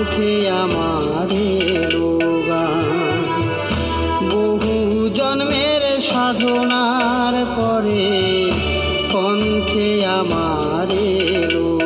মুখে আমাদের বহু জন্মের সাধনার পরে কণ্ঠে আমারে রোগ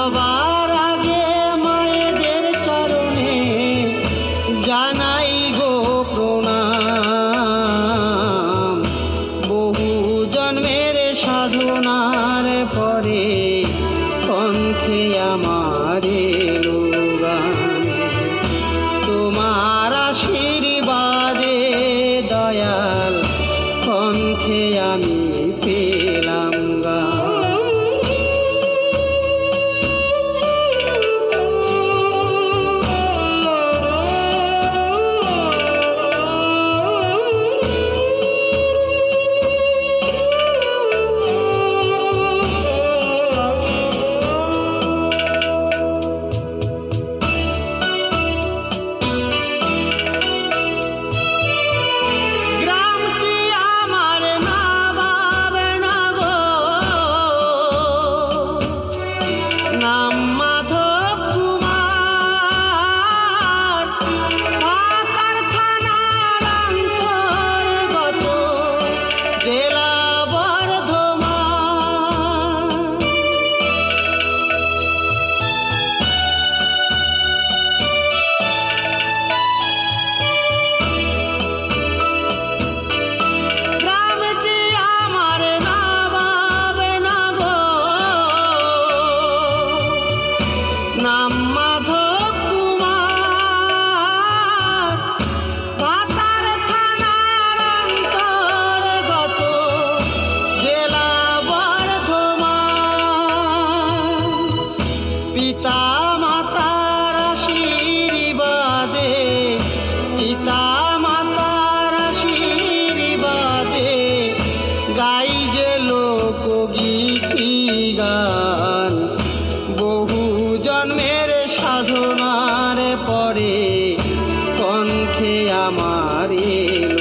সবার আগে মায়েদের চরণে জানাই গো প্রণাম। বহু জন্মের সাধনার পরে কণ্ঠে আমারে পিতা মাতার আশীর্বাদে পিতা মাতার আশীর্বাদে গাই যে লোকগীতি গান বহু জন্মের সাধনার পরে কণ্ঠে আমার এলো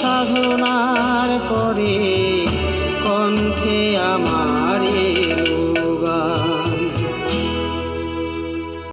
সাধনার পরে